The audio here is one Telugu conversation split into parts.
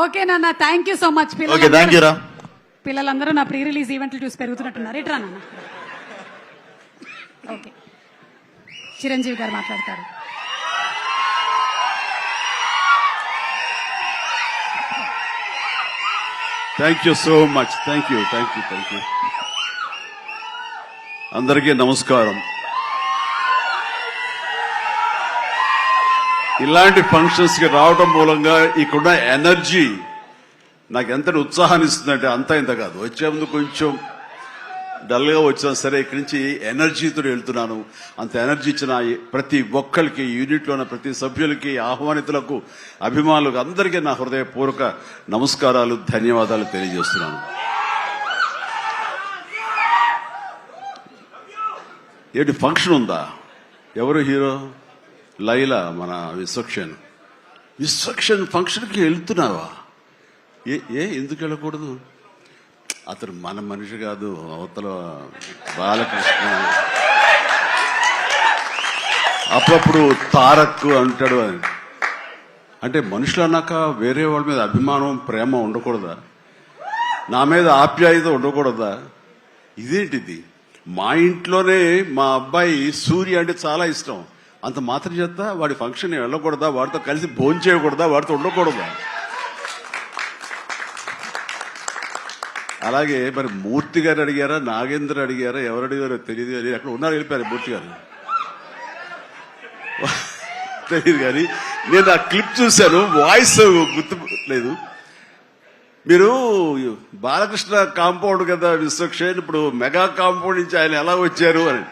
ఓకే నాన్న thank you so much okay thank you రా. పిల్లలందరూ నా ప్రీ రిలీజ్ ఈవెంట్లు చూసి పెరుగుతున్నట్టున్నారు. ఇట్రా నాన్న. ఓకే చిరంజీవి గారు మాట్లాడతారు. Thank you so much thank you thank you thank you అందరికీ నమస్కారం. ఇలాంటి ఫంక్షన్స్కి రావడం మూలంగా ఇక్కడున్న ఎనర్జీ నాకు ఎంత ఉత్సాహాన్ని ఇస్తుందంటే అంత ఇంత కాదు. వచ్చే ముందు కొంచెం డల్గా వచ్చినా సరే ఇక్కడి నుంచి ఎనర్జీతో వెళ్తున్నాను. అంత ఎనర్జీ ఇచ్చిన ప్రతి ఒక్కరికి యూనిట్లో ఉన్న ప్రతి సభ్యులకి ఆహ్వానితులకు అభిమానులకు అందరికీ నా హృదయపూర్వక నమస్కారాలు ధన్యవాదాలు తెలియజేస్తున్నాను. ఏంటి ఫంక్షన్ ఉందా? ఎవరు హీరో? లైలా మన విశ్వక్షన్ విశ్వక్షన్ ఫంక్షన్కి వెళ్తున్నావా? ఏ ఏ ఎందుకు వెళ్ళకూడదు? అతను మన మనిషి కాదు అవతల బాలకృష్ణ. అప్పుడప్పుడు తారక్ అంటాడు అని. అంటే మనుషులు అన్నాక వేరే వాళ్ళ మీద అభిమానం ప్రేమ ఉండకూడదా? నా మీద ఆప్యాయత ఉండకూడదా? ఇదేంటిది? మా ఇంట్లోనే మా అబ్బాయి సూర్య అంటే చాలా ఇష్టం. అంత మాత్రం చేత వాడి ఫంక్షన్ వెళ్ళకూడదా వాడితో కలిసి భోజనం చేయకూడదా వాడితో ఉండకూడదా? అలాగే మరి మూర్తి గారు అడిగారా నాగేంద్ర అడిగారా ఎవరు అడిగారో తెలియదు కానీ అక్కడ ఉన్నారు వెళ్ళిపోయారు మూర్తి గారు. తెలియదు కానీ నేను ఆ క్లిప్ చూశాను వాయిస్ గుర్తు లేదు. మీరు బాలకృష్ణ కాంపౌండ్ కదా విశ్వక్షేణ్ ఇప్పుడు మెగా కాంపౌండ్ నుంచి ఆయన ఎలా వచ్చారు అని.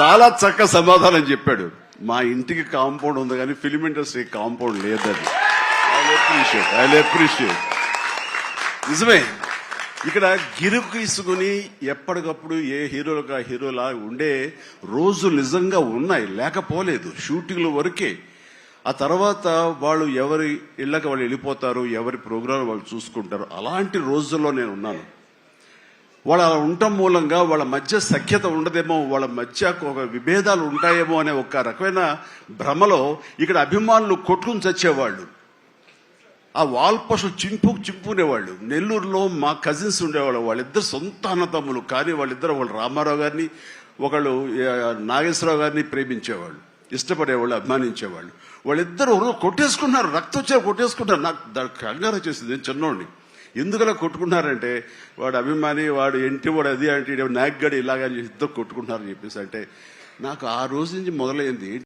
చాలా చక్క సమాధానం చెప్పాడు. మా ఇంటికి కాంపౌండ్ ఉంది కానీ ఫిలిం ఇండస్ట్రీ కాంపౌండ్ లేదని ఐ అప్రిషియేట్ ఐ అప్రిషియేట్ నిజమే. ఇక్కడ గిరుకు ఇసుకుని ఎప్పటికప్పుడు ఏ హీరోలకు ఆ హీరోలా ఉండే రోజు నిజంగా ఉన్నాయి. లేకపోలేదు షూటింగ్ల వరకే. ఆ తర్వాత వాళ్ళు ఎవరి ఇళ్ళకి వాళ్ళు వెళ్ళిపోతారు ఎవరి ప్రోగ్రాం వాళ్ళు చూసుకుంటారు. అలాంటి రోజుల్లో నేను ఉన్నాను. వాళ్ళు అలా ఉండటం మూలంగా వాళ్ళ మధ్య సఖ్యత ఉండదేమో వాళ్ళ మధ్య ఒక విభేదాలు ఉంటాయేమో అనే ఒక రకమైన భ్రమలో ఇక్కడ అభిమానులు కొట్టుకుని చచ్చేవాళ్ళు. ఆ వాల్ పోస్టులు చింపు చింపునేవాళ్ళు. నెల్లూరులో మా కజిన్స్ ఉండేవాళ్ళు. వాళ్ళిద్దరు సొంత అన్నతమ్ములు కానీ వాళ్ళిద్దరు వాళ్ళు రామారావు గారిని ఒకళ్ళు నాగేశ్వరరావు గారిని ప్రేమించేవాళ్ళు. ఇష్టపడేవాళ్ళు అభిమానించేవాళ్ళు. వాళ్ళిద్దరు కొట్టేసుకున్నారు రక్తం వచ్చే కొట్టేసుకున్నారు నాకు దానికి కంగారు వచ్చేసింది నేను చిన్నోడిని. ఎందుకలా కొట్టుకున్నారంటే వాడు అభిమాని వాడు ఏంటి వాడు అది అంటే నాగ్గడి ఇలాగని ఇద్దరు కొట్టుకుంటున్నారని చెప్పేసి అంటే నాకు ఆ రోజు నుంచి మొదలైంది.